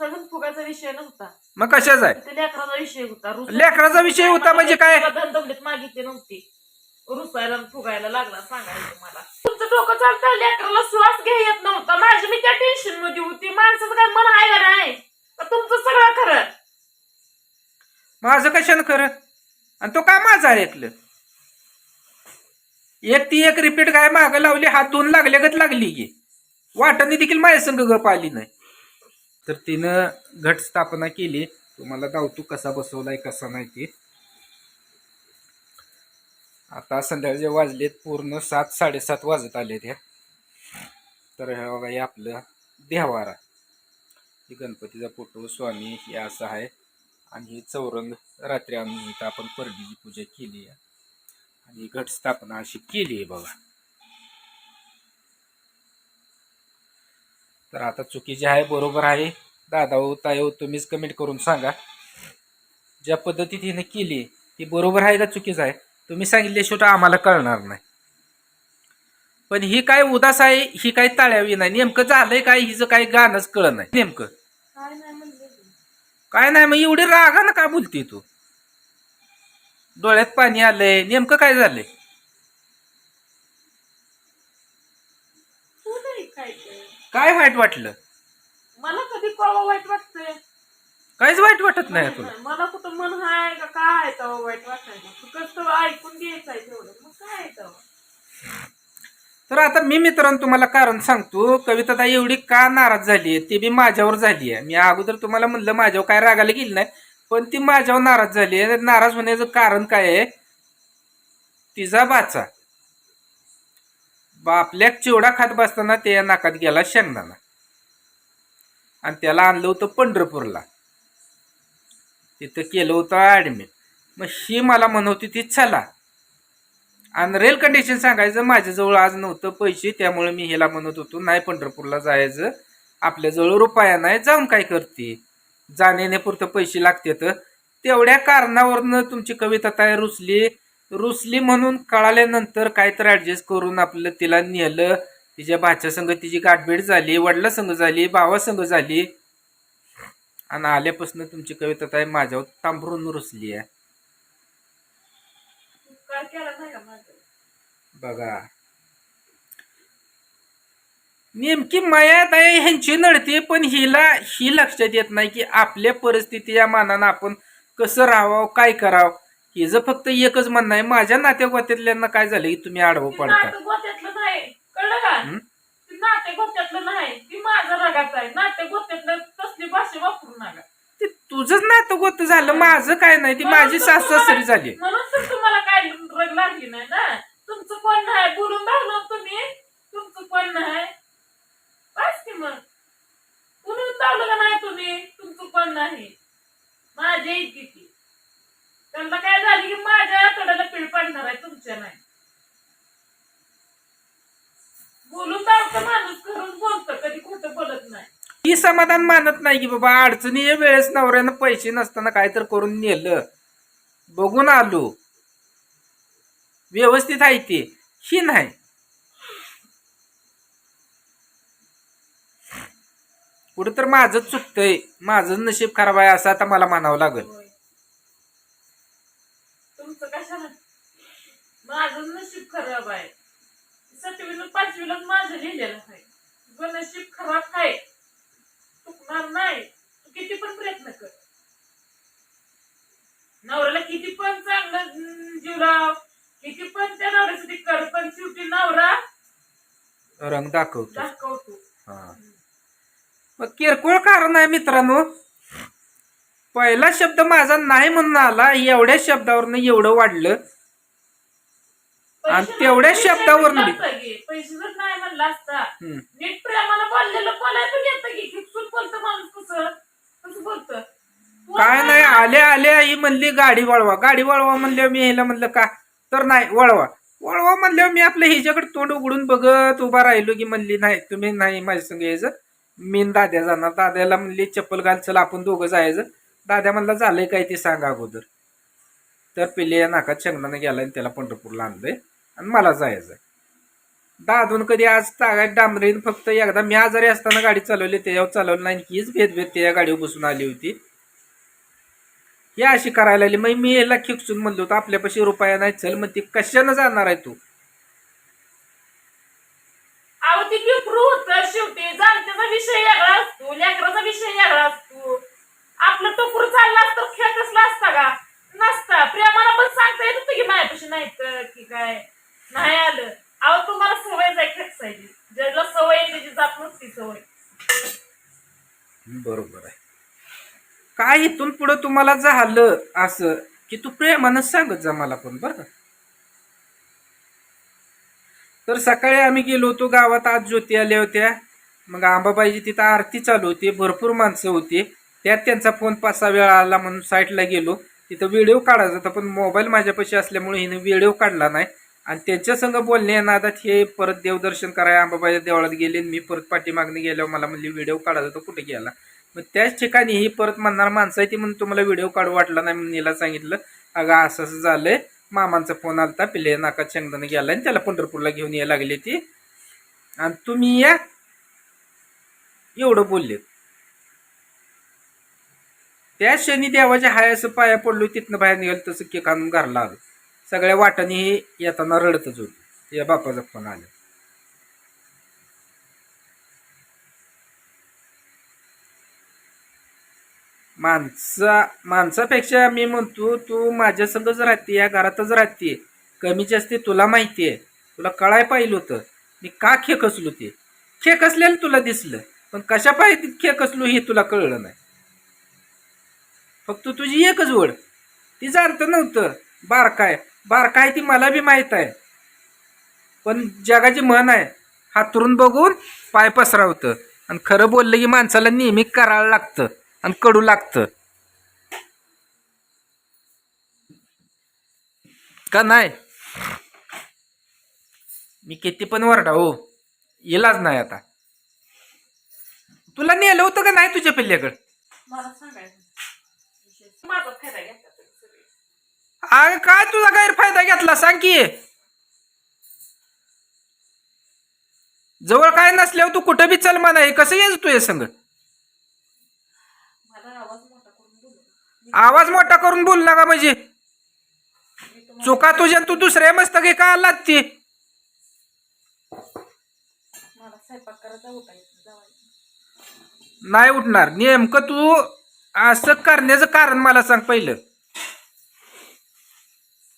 रुसाचा फुगाचा विषय नव्हता मग कशाच आहे? ते लेकराचा विषय होता. रुसा- लेकराचा विषय होता म्हणजे काय? मला धनदौलत मागितली नव्हती. रुसायला आणि फुगायला लागला सांगायचं मला. तुमचं डोकं चालतं लेकराला श्वास घ्या येत नव्हता. माझी मी त्या टेन्शनमध्ये होती. माणसाचं काय मन आहे का नाही? का तुमचं सगळं खरं? माझं कशानं खरं? आणि तो काय माझा ऐकलं एक ती एक रिपीट काय माग लावली हात दोन लागल्यागत लागली की वाटाने देखील माझ्या संघ गप आली नाही. तर तिनं घट स्थापना केली. तुम्हाला दावतू कसा बसवलाय कसा नाही ते. आता संध्याकाळचे वाजलेत पूर्ण सात साडेसात वाजत आले त्या तर हे बघा हे आपलं देवारा. हे गणपतीचा फोटो स्वामी हे असं आहे. आणि हे चौरंग रात्री आम्ही इथं आपण परडीची पूजा केली आहे. आणि घट स्थापना अशी केली आहे बघा. तर आता चुकीची आहे बरोबर आहे. दादा ताई हो तुम्हीच कमेंट करून सांगा. ज्या पद्धतीत हिने केली ती बरोबर आहे का चुकीचं आहे? तुम्ही सांगितले शेवट आम्हाला कळणार नाही. पण ही काय उदास आहे ही काय ताळ्यावी नाही. नेमकं झालंय काय हिचं काय गाणंच कळ नाही. नेमकं. काय नाही म्हणले. काय नाही मग एवढी रागानं का बोलते तू? डोळ्यात पाणी आलंय. नेमकं काय झालंय तू नाही काय ते. काय वाईट वाटलं? मला कधी कवा वाईट वाटतंय? काहीच वाईट वाटत नाही तुला. मला कुठं मन आहे का काय आहे तेव्हा वाईट वाटायचं? ऐकून घ्यायचंय तेवढं. मग काय आहे तेव्हा? तर आता मी मित्रांनो तुम्हाला कारण सांगतो कविता ताई एवढी का नाराज झाली आहे? ती बी माझ्यावर झाली आहे. मी अगोदर तुम्हाला म्हणलं माझ्यावर काय रागाला गेली नाही पण ती माझ्यावर नाराज झाली आहे. नाराज होण्याचं कारण काय आहे? तिचा बाचा. बापल्या चिवडा खात बसताना त्या नाकात गेला शेंगदाणा. आणि त्याला आणलं होतं पंढरपूरला. तिथं केलं होतं ॲडमिट मग ही मला म्हणवती ती चला. आणि रेल कंडिशन सांगायचं माझ्याजवळ आज नव्हतं पैसे त्यामुळे मी ह्याला म्हणत होतो नाही पंढरपूरला जायचं. आपल्याजवळ रुपया नाही जाऊन काय करते? जाण्यापुरतं पैसे लागते तर तेवढ्या कारणावरनं तुमची कविता तयार रुचली रुसली म्हणून कळाल्यानंतर काय तर ॲडजस्ट करून आपलं तिला नेलं. तिच्या भाच्या संग तिची गाठभेट झाली वडिला संघ झाली भावा संघ झाली. आणि आल्यापासून तुमची कविता काय माझ्यावर तांबरून रुसली आहे. बघा. नेमकी मयात आहे ह्यांची नडते पण हिला ही लक्षात येत नाही की आपल्या परिस्थिती या मानानं आपण कसं राहावं काय करावं. हिचं फक्त एकच म्हणणं आहे माझ्या नातेवाईकातल्यांना काय झालं की तुम्ही आडवं पडता नाटक गोत्यातलं नाही कळलं का? हं? ती गोत्यातलं नाही ती माझं रगात आहे. नाटक गोत्यातलं तसली भाषा वापरू नका. ते तुझंच नातं गोत झालं माझं काय नाही ती माझी सासू सासरी झाली. म्हणून तर तुम्हाला काय रग लागली नाही ना? तुमचं कोण नाही बोलून दाखवलं तुम्ही तुमचं कोण नाही बस की मग. बोलून दाखवलं का नाही तुम्ही? तुमचं कोण नाही माझ्या इतकी त्यांना काय झालं की माझ्या तोड्याला पीळ पडणार आहे तुमच्या नाही. बोलून दाखवतं माणूस करून बोलतं कधी खोटं बोलत नाही. ही समाधान मानत नाही की बाबा अडचणी वेळेस नवऱ्यानं पैसे नसताना काय तर करून नेलं. बघून आलो. व्यवस्थित आहे ते. ही नाही. कुठं तर माझं चुकतंय. माझं नशीब खराब आहे असं आता मला म्हणावं लागेल होय. तुमचं कशाला माझं नशीब खराब आहे सातवीला पाचवीला माझं लिहिलेलं आहे तुझं नशीब खराब आहे चुकणार नाही तू किती पण प्रयत्न कर. नवऱ्याला किती पण चांगलं अं, जीव लाव. किती पण त्या नवऱ्यासाठी कर पण शेवटी नवरा रंग दाखवतो. दाखवतो. हा. मग किरकोळ कारण आहे मित्रांनो. पहिला शब्द माझा नाही म्हणून आला एवढ्या शब्दावरनं एवढं वाढलं. आणि पैसे तेवढ्या पैसे शब्दावरनं की. पैसे जर नाही म्हणला असता हम्म. नीट प्रेमाला बोललेलं बोलायचं येतं की खिचून बोलतं माणूस कसं काय नाही आल्या आल्या ही म्हणली गाडी वळवा. गाडी वळवा म्हणल्यावर मी ह्याला म्हणलं का? तर नाही वळवा. वळवा म्हणल्यावर मी आपलं हिच्याकडे तोंड उघडून बघत उभा राहिलो की म्हणली नाही तुम्ही नाही माझ्या संग यायचं. मी दाद्या जाणार. दाद्याला म्हणली चप्पल घाल चला आपण दोघं जायचं. दाद्या म्हणला झालंय काय ते सांगा अगोदर. तर पिले नाकात शंगणानं गेला आणि त्याला पंढरपूरला आणलंय आणि मला जायचं दादून कधी आज तागात डांबरीन फक्त एकदा. मी आजारी असताना गाडी चालवली त्याच्यावर चालवली नाही. हीच भेदभेद त्या गाडीवर बसून आली होती. ही अशी करायला आली मग मी याला खिचून म्हणलो होतो आपल्यापाशी रुपया नाही चल मग ती कशानं जाणार आहे तू? शेवटी. जाणत्याचा विषय वेगळा असतो लेकराचा विषय वेगळा असतो आपलं टोकर चाललं असतं खेळ कसला असता का नसता प्रेमाला पण सांगता येत होतं की माझ्यापाशी नाही तर की काय नाही आलं अहो तुम्हाला सवय जाय खेळायची ज्याला सवय आहे त्याची जात नसती सवय बरोबर आहे काय इथून पुढं तुम्हाला झालं असं की तू प्रेमानं सांगत जा मला पण बरं का? तर सकाळी आम्ही गेलो होतो गावात आज ज्योती आल्या होत्या. मग आंबाबाईची तिथं आरती चालू होती भरपूर माणसं होती. त्यात त्यांचा फोन पाच सहा वेळा आला म्हणून साईटला गेलो. तिथं व्हिडिओ काढायचा होता पण मोबाईल माझ्यापाशी असल्यामुळे हिने व्हिडिओ काढला नाही. आणि त्यांच्या संग बोलणे नादात हे परत देवदर्शन करायला आंबाबाईच्या देवळात गेले आणि मी परत पाठीमागणी गेल्यावर मला म्हणली व्हिडिओ काढायचा होता कुठे गेला? मग त्याच ठिकाणी ही परत म्हणणार माणसं आहे ती म्हणून तुम्हाला व्हिडिओ काढू वाटला नाही म्हणून हिला सांगितलं. अगं असं असं झालंय. मामांचा फोन आलता पिल्ले नाकात शेंगदाणा गेला आणि त्याला पंढरपूरला घेऊन यायला लागली ती. आणि तुम्ही या. एवढं बोलले त्या शनी देवाच्या हाय असं पाया पडलो तिथनं बाहेर निघाल तसं केक आणून घरला आलं. सगळ्या वाटाने येताना रडतच होती. या बापाचा फोन आला. माणसा माणसापेक्षा मी म्हणतो तू माझ्या संगच राहते या घरातच राहते. कमी जास्ती तुला माहिती आहे. तुला कळाय पाहिलं होतं. मी का खेकसलो ते? खेकसलेलं तुला दिसलं. पण कशा पाहिजे खेकसलो हे तुला कळलं नाही. फक्त तुझी एकच वड ती जाणतं नव्हतं. बारकाय. बारकाय ती मला बी माहीत आहे. पण जगाची म्हण आहे हातरून बघून पाय पसरावतं. आणि खरं बोललं की माणसाला नेहमी करायला लागतं. आणि कडू लागतं. का नाही? मी किती पण वरडा हो. इलाज नाही आता. तुला नेलं होतं का नाही तुझ्या पिल्ल्याकडं. अगं काय तुझा गैरफायदा घेतला? सांग की. जवळ काय नसल्यावर तू कुठं बी चल म्हणा हे कसं यायचं तू हे संग मला आवाज मोठा करून बोलू आवाज मोठा करून बोल ना का म्हणजे. चुका तुझ्या तू दुसऱ्या का करायचा होता इथं? जावायचं नाही उठणार. नेमकं तू असं करण्याचं कारण मला सांग पहिलं.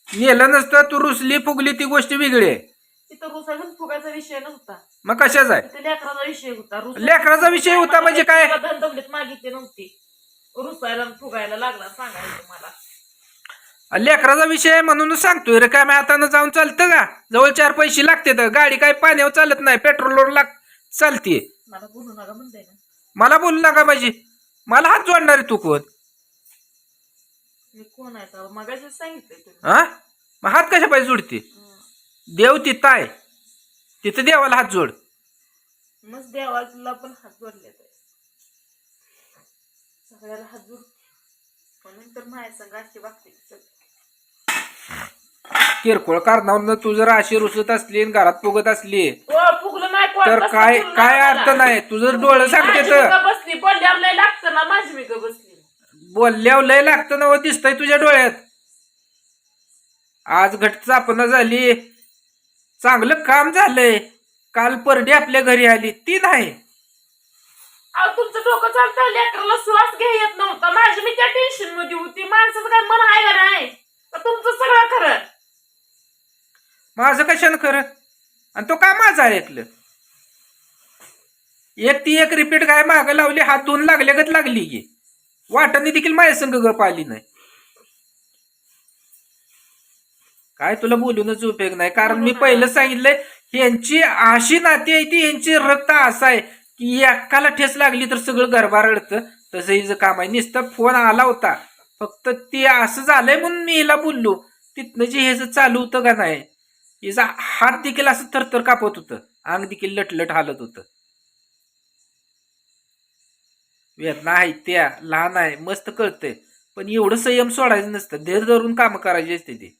नेलं नसतं तू रुसली फुगली ती गोष्ट वेगळी आहे. तिथं रुसायचा फुगायचा विषय नव्हता. मग कशाच आहे? तिथे लेकराचा विषय होता. लेकराचा विषय होता म्हणजे काय? मला धनदौलत मागितली नव्हती. रुसायला फुगायला लागला सांगायचं मला लेकराचा विषय आहे म्हणूनच सांगतोय रे काय हातानं जाऊन चालतं का? जवळ चार पैसे लागते तर गाडी काय पाण्यावर चालत नाही पेट्रोलवर लाग चालते. मला बोलू नका म्हणताय ना. मला बोलू नका पाहिजे मला हात जोडणार आहे तू कोण? मी कोण आहे तर मगाशीच सांगितलंय तुम्ही. हा मग हात कशा पाहिजे जोडते? हं. देव तिथं आहे तिथं देवाला हात जोड. मग देवाला पण हात जोडले सगळ्याला हात जोडते म्हणून तर माझ्या संघ अशी वागते. किरकोळ कारणावरनं तू जर अशी रुसत असली आणि घरात फुगत असली ओ, फुगलं नाही कोण? तर बसलं काय काय अर्थ मला. नाही? तुझं डोळं सांगते माझी तर. मी का बसली बोलल्यावर लय लागतं ना माझी मी का बसली. बोलल्यावर लय लागतं ना व दिसतंय तुझ्या डोळ्यात. आज घट चापणं झाली. चांगलं काम झालंय. काल परडी आपल्या घरी आली ती नाही. अहो तुमचं डोकं चालतं लेकराला श्वास घ्या येत नव्हता. माझी मी त्या टेन्शनमध्ये होती. माणसाचं काय मन आहे का नाही? का तुमचं सगळं खरं. माझं कशानं खरं? आणि तो काय माझा ऐकलं? एक ती एक रिपीट काय मागं लावली हात धुवून लागल्यागत लागली की. वाटाने देखील माझ्या संग गप आली नाही. काय तुला बोलूनच उपयोग नाही? कारण मी पहिलं सांगितलंय यांची अशी नाती आहे ती यांची रक्त असं आहे. की एकाला ठेस लागली तर सगळं गरबा रडतं. तसं हिचं काम आहे. नुसतं फोन आला होता. फक्त ते असं झालंय म्हणून मी हिला बोललो. तिथनं जे ह्याचं चालू होतं का नाही हिचा हात देखील असं थरथर कापत होतं. अंग देखील लटलट हालत होतं. वेदना आहे त्या. लहान आहे. मस्त कळतंय. पण एवढं संयम सोडायचं नसतं. धीर धरून कामं करायची असते ते.